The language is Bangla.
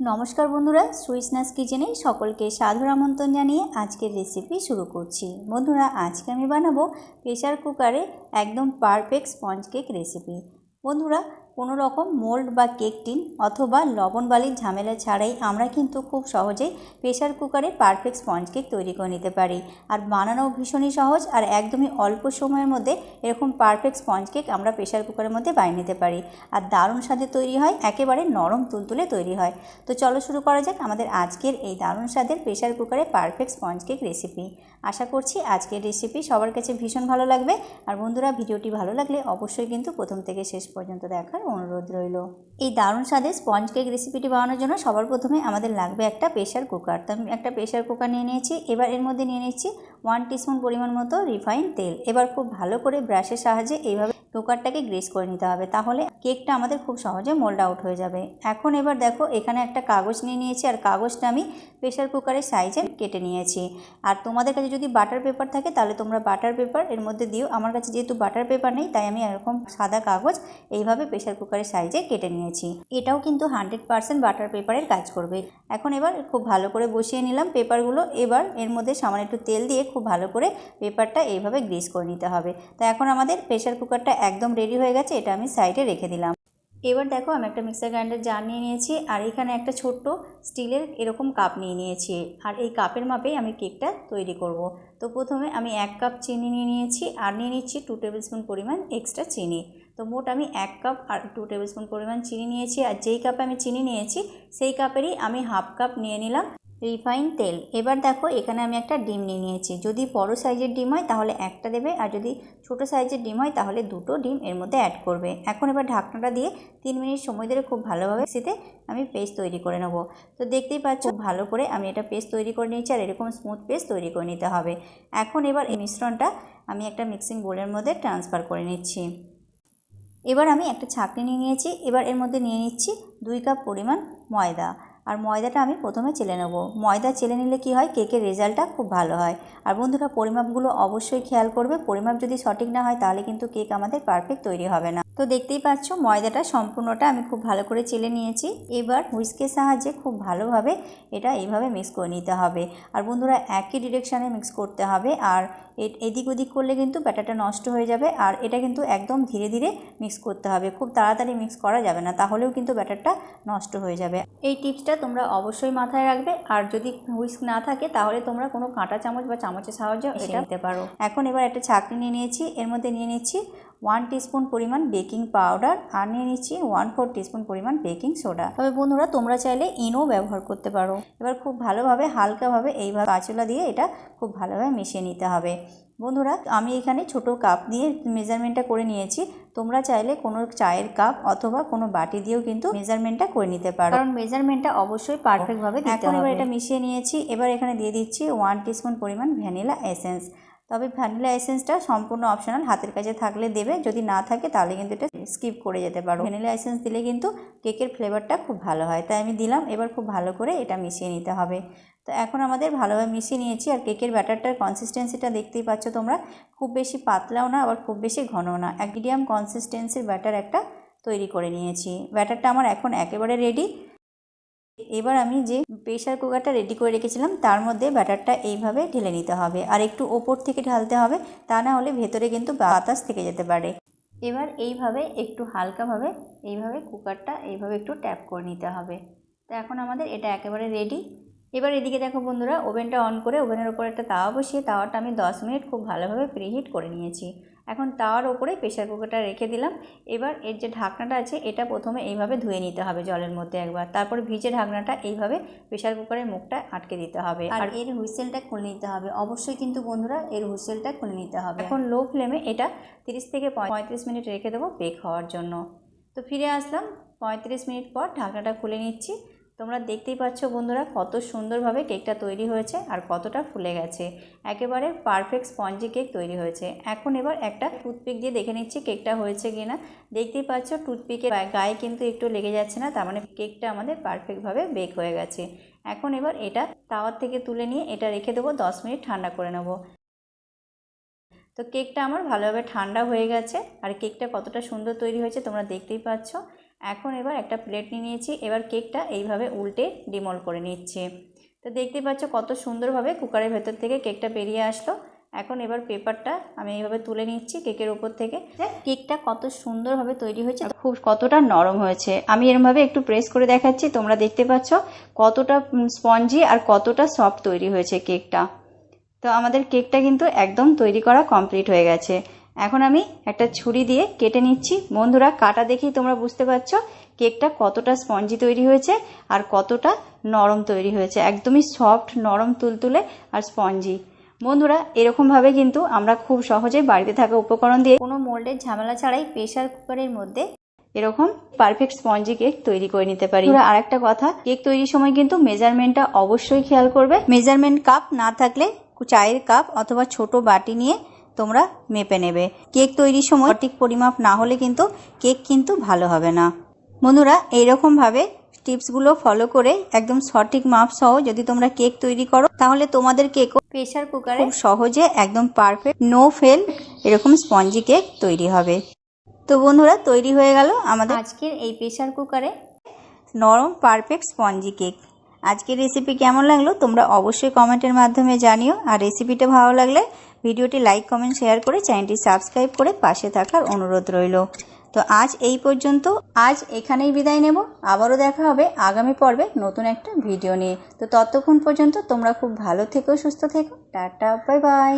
নমস্কার বন্ধুরা সুইসনাস কিচেনে সকলকে সাদর আমন্ত্রণ জানিয়ে আজকের রেসিপি শুরু করছি। বন্ধুরা, আজকে আমি বানাবো প্রেশার কুকারে একদম পারফেক্ট স্পঞ্জ কেক রেসিপি বন্ধুরা কোনো রকম মোল্ড বা কেক টিন অথবা লবণ বালির ঝামেলা ছাড়াই আমরা কিন্তু খুব সহজেই প্রেশার কুকারে পারফেক্ট স্পঞ্জ কেক তৈরি করে নিতে পারি। আর বানানোও ভীষণই সহজ আর একদমই অল্প সময়ের মধ্যে এরকম পারফেক্ট স্পঞ্জ কেক আমরা প্রেশার কুকারের মধ্যে বানিয়ে নিতে পারি। আর দারুণ স্বাদে তৈরি হয়, একেবারে নরম তুলতুলে তৈরি হয়। তো চলো শুরু করা যাক আমাদের আজকের এই দারুণ স্বাদের প্রেশার কুকারে পারফেক্ট স্পঞ্জ কেক রেসিপি। আশা করছি আজকের রেসিপি সবার কাছে ভীষণ ভালো লাগবে। আর বন্ধুরা, ভিডিওটি ভালো লাগলে অবশ্যই কিন্তু প্রথম থেকে শেষ পর্যন্ত দেখার অনুরোধ রইল। এই দারুণ স্বাদে স্পঞ্জ কেক রেসিপিটি বানানোর জন্য সবার প্রথমে আমাদের লাগবে একটা প্রেশার কুকার তো আমি একটা প্রেশার কুকার নিয়ে নিয়েছি। এবার এর মধ্যে নিয়ে নিচ্ছি ওয়ান টিস্পুন পরিমাণ মতো রিফাইন তেল। এবার খুব ভালো করে ব্রাশের সাহায্যে এইভাবে কুকারটাকে গ্রেস করে নিতে হবে। তাহলে কেকটা আমাদের খুব সহজে মোল্ড আউট হয়ে যাবে। এখন এবার দেখো, এখানে একটা কাগজ নিয়ে নিয়েছি। আর কাগজটা আমি প্রেশার কুকারের সাইজে কেটে নিয়েছি। আর তোমাদের কাছে যদি বাটার পেপার থাকে, তাহলে তোমরা বাটার পেপার এর মধ্যে দিও। আমার কাছে যেহেতু বাটার পেপার নেই, তাই আমি এরকম সাদা কাগজ এইভাবে প্রেশার কুকারের সাইজে কেটে নিয়েছি। এটাও কিন্তু হান্ড্রেড পারসেন্ট বাটার পেপারের কাজ করবে। এখন এবার খুব ভালো করে বসিয়ে নিলাম পেপারগুলো। এবার এর মধ্যে সামান্য একটু তেল দিয়ে খুব ভালো করে পেপারটা এইভাবে গ্রিস করে নিতে হবে। তো এখন আমাদের প্রেশার কুকারটা একদম রেডি হয়ে গেছে, এটা আমি সাইডে রেখে দিলাম। এবার দেখো, আমি একটা মিক্সার গ্রাইন্ডার জার নিয়ে নিয়েছি, আর এখানে একটা ছোট্ট স্টিলের এরকম কাপ নিয়ে নিয়েছি। আর এই কাপের মাপেই আমি কেকটা তৈরি করব। তো প্রথমে আমি এক কাপ চিনি নিয়ে নিয়েছি, আর নিয়ে নিচ্ছি টু টেবিল স্পুন পরিমাণ এক্সট্রা চিনি। তো মোট আমি এক কাপ আর টু টেবিল স্পুন পরিমাণ চিনি নিয়েছি, আর যেই কাপে আমি চিনি নিয়েছি, সেই কাপেরই আমি হাফ কাপ নিয়ে নিলাম। রিফাইন তেল। এবার দেখো, এখানে আমি একটা ডিম নিয়ে নিয়েছি। যদি বড় সাইজের ডিম হয়, তাহলে একটা দেবে, আর যদি ছোট সাইজের ডিম হয়, তাহলে দুটো ডিম এর মধ্যে অ্যাড করবে। এখন এবার ঢাকনাটা দিয়ে তিন মিনিট সময় ধরে খুব ভালোভাবে সেতে আমি পেস্ট তৈরি করে নেব। তো দেখতেই পাচ্ছ ভালো করে আমি এটা পেস্ট তৈরি করে নিয়েছি, আর এরকম স্মুথ পেস্ট তৈরি করে নিতে হবে। এখন এবার এই মিশ্রণটা আমি একটা মিক্সিং বোলের মধ্যে ট্রান্সফার করে নিচ্ছি। এবার আমি একটা ছাঁকনি নিয়ে নিয়েছি। এবার এর মধ্যে নিয়ে নিচ্ছি দুই কাপ পরিমাণ ময়দা। আর ময়দাটা আমি প্রথমে চেলে নেব। ময়দা চেলে নিলে কি হয়? কেকের রেজাল্টটা খুব ভালো হয়। আর বন্ধুরা, পরিমাপগুলো অবশ্যই খেয়াল করবে। পরিমাপ যদি সঠিক না হয়, তাহলে কিন্তু কেক আমাদের পারফেক্ট তৈরি হবে না। তো দেখতেই পাচ্ছ ময়দাটা সম্পূর্ণটা আমি খুব ভালো করে চেলে নিয়েছি। এবার হুইস্কের সাহায্যে খুব ভালোভাবে এটা এইভাবে মিক্স করে নিতে হবে। আর বন্ধুরা একই ডিরেকশানে মিক্স করতে হবে। আর এদিক ওদিক করলে কিন্তু ব্যাটারটা নষ্ট হয়ে যাবে। আর এটা কিন্তু একদম ধীরে ধীরে মিক্স করতে হবে। খুব তাড়াতাড়ি মিক্স করা যাবে না তাহলেও কিন্তু ব্যাটারটা নষ্ট হয়ে যাবে। এই টিপসটা তোমরা অবশ্যই মাথায় রাখবে। আর যদি হুইস্ক না থাকে তাহলে তোমরা কোনো কাঁটা চামচ বা চামচের সাহায্যে এটা নিতে পারো। এখন এবার একটা ছাঁকনি নিয়ে নিয়েছি। এর মধ্যে নিয়ে নিচ্ছি ওয়ান টিস্পুন পরিমাণ বেকিং পাউডার আর নিয়ে নিচ্ছি ওয়ান ফোর টিস্পুন পরিমাণ বেকিং সোডা। তবে বন্ধুরা তোমরা চাইলে ইনো ব্যবহার করতে পারো। এবার খুব ভালোভাবে হালকাভাবে এইভাবে পাঁচলা দিয়ে এটা খুব ভালোভাবে মিশিয়ে নিতে হবে। বন্ধুরা আমি এখানে ছোট কাপ দিয়ে মেজারমেন্টটা করে নিয়েছি। তোমরা চাইলে কোনো চায়ের কাপ অথবা কোনো বাটি দিয়েও কিন্তু মেজারমেন্টটা করে নিতে পারো। কারণ মেজারমেন্টটা অবশ্যই পারফেক্টভাবে দিতে হবে এবার এটা মিশিয়ে নিয়েছি। এবার এখানে দিয়ে দিচ্ছি ওয়ান টিস্পুন পরিমাণ ভ্যানিলা এসেন্স। তবে ভ্যানিলা এসেন্সটা সম্পূর্ণ অপশনাল, হাতের কাছে থাকলে দেবে। যদি না থাকে, তাহলে কিন্তু এটা স্কিপ করে যেতে পারো। ভ্যানিলা এসেন্স দিলে কিন্তু কেকের ফ্লেভারটা খুব ভালো হয়। তাই আমি দিলাম, এবার খুব ভালো করে এটা মিশিয়ে নিতে হবে। তো এখন আমাদের ভালোভাবে মিশিয়ে নিয়েছি, আর কেকের ব্যাটারটার কনসিস্টেন্সিটা দেখতেই পাচ্ছ তোমরা। খুব বেশি পাতলাও না, আবার খুব বেশি ঘনও না। এক মিডিয়াম কনসিস্টেন্সির ব্যাটার একটা তৈরি করে নিয়েছি। ব্যাটারটা আমার এখন একেবারে রেডি এবার আমি যে প্রেশার কুকারটা রেডি করে রেখেছিলাম, তার মধ্যে ব্যাটারটা এইভাবে ঢেলে নিতে হবে। আর একটু ওপর থেকে ঢালতে হবে, তা না হলে ভেতরে কিন্তু বাতাস থেকে যেতে পারে। এবার এইভাবে একটু হালকাভাবে, এইভাবে কুকারটা এইভাবে একটু ট্যাপ করে নিতে হবে। তো এখন আমাদের এটা একেবারে রেডি এবার এদিকে দেখো বন্ধুরা ওভেনটা অন করে ওভেনের ওপর একটা তাওয়া বসিয়ে তাওয়াটা আমি দশ মিনিট খুব ভালোভাবে প্রিহিট করে নিয়েছি। এখন তাওয়ার ওপরে প্রেশার কুকারটা রেখে দিলাম। এবার এর যে ঢাকনাটা আছে এটা প্রথমে এইভাবে ধুয়ে নিতে হবে জলের মধ্যে একবার। তারপর ভিজে ঢাকনাটা এইভাবে প্রেশার কুকারের মুখটা আটকে দিতে হবে। আর এর হুইসেলটা খুলে নিতে হবে। অবশ্যই কিন্তু বন্ধুরা এর হুইসেলটা খুলে নিতে হবে। এখন লো ফ্লেমে এটা তিরিশ থেকে পঁয়ত্রিশ মিনিট রেখে দেবো বেক হওয়ার জন্য। তো ফিরে আসলাম পঁয়ত্রিশ মিনিট পর ঢাকনাটা খুলে নিচ্ছি। তোমরা দেখতেই পাচ্ছ বন্ধুরা কত সুন্দরভাবে কেকটা তৈরি হয়েছে আর কতটা ফুলে গেছে। একেবারে পারফেক্ট স্পঞ্জি কেক তৈরি হয়েছে। এখন এবার একটা টুথপিক দিয়ে দেখে নিচ্ছি কেকটা হয়েছে কি না দেখতেই পাচ্ছ টুথপিকের গায়ে কিন্তু একটু লেগে যাচ্ছে না, তার মানে কেকটা আমাদের পারফেক্টভাবে বেক হয়ে গেছে। এখন এবার এটা তাওয়ার থেকে তুলে নিয়ে এটা রেখে দেবো, দশ মিনিট ঠান্ডা করে নেব। তো কেকটা আমার ভালোভাবে ঠান্ডা হয়ে গেছে আর কেকটা কতটা সুন্দর তৈরি হয়েছে তোমরা দেখতেই পাচ্ছ। এখন এবার একটা প্লেট নিয়ে নিয়েছি, এবার কেকটা এইভাবে উল্টে ডিমল করে নিচ্ছে। তো দেখতে পাচ্ছ কত সুন্দরভাবে কুকারের ভেতর থেকে কেকটা বেরিয়ে আসলো। এখন এবার পেপারটা আমি এইভাবে তুলে নিচ্ছি কেকের উপর থেকে। কেকটা কত সুন্দরভাবে তৈরি হয়েছে খুব কতটা নরম হয়েছে। আমি এরমভাবে একটু প্রেস করে দেখাচ্ছি, তোমরা দেখতে পাচ্ছ কতটা স্পঞ্জি আর কতটা সফট তৈরি হয়েছে কেকটা তো আমাদের কেকটা কিন্তু একদম তৈরি করা কমপ্লিট হয়ে গেছে। এখন আমি একটা ছুরি দিয়ে কেটে নিচ্ছি। বন্ধুরা, কাটা দেখেই তোমরা বুঝতে পারছ কেকটা কতটা স্পঞ্জি তৈরি হয়েছে আর কতটা নরম তৈরি হয়েছে। একদমই সফট, নরম, তুলতুলে আর স্পঞ্জি। বন্ধুরা, এরকমভাবে কিন্তু আমরা খুব সহজে বাড়িতে থাকা উপকরণ দিয়ে কোনো মোল্ডের ঝামেলা ছাড়াই প্রেশার কুকারের মধ্যে এরকম পারফেক্ট স্পঞ্জি কেক তৈরি করে নিতে পারি। আর একটা কথা, কেক তৈরির সময় কিন্তু মেজারমেন্টটা অবশ্যই খেয়াল করবে। মেজারমেন্ট কাপ না থাকলে চায়ের কাপ অথবা ছোট বাটি নিয়ে তোমরা মেপে নেবে। কেক তৈরির সময় সঠিক পরিমাপ না হলে কিন্তু কেক কিন্তু ভালো হবে না। বন্ধুরা এইরকমভাবে টিপসগুলো ফলো করে একদম সঠিক মাপ সহ যদি তোমরা কেক তৈরি করো তাহলে তোমাদের কেকও প্রেশার কুকারে খুব সহজে একদম পারফেক্ট নো ফেল এরকম স্পঞ্জি কেক তৈরি হবে। তো বন্ধুরা তৈরি হয়ে গেল আমাদের আজকের এই প্রেশার কুকারে নরম পারফেক্ট স্পঞ্জি কেক। আজকের রেসিপি কেমন লাগল তোমরা অবশ্যই কমেন্টের মাধ্যমে জানিও আর রেসিপিটা ভালো লাগলে ভিডিওটি লাইক, কমেন্ট, শেয়ার করে চ্যানেলটি সাবস্ক্রাইব করে পাশে থাকার অনুরোধ রইল। তো আজ এই পর্যন্ত। আজ এখানেই বিদায় নেব। আবারও দেখা হবে আগামী পর্বে নতুন একটা ভিডিও নিয়ে। তো ততক্ষণ পর্যন্ত তোমরা খুব ভালো থেকো, সুস্থ থেকো। Tata, bye bye.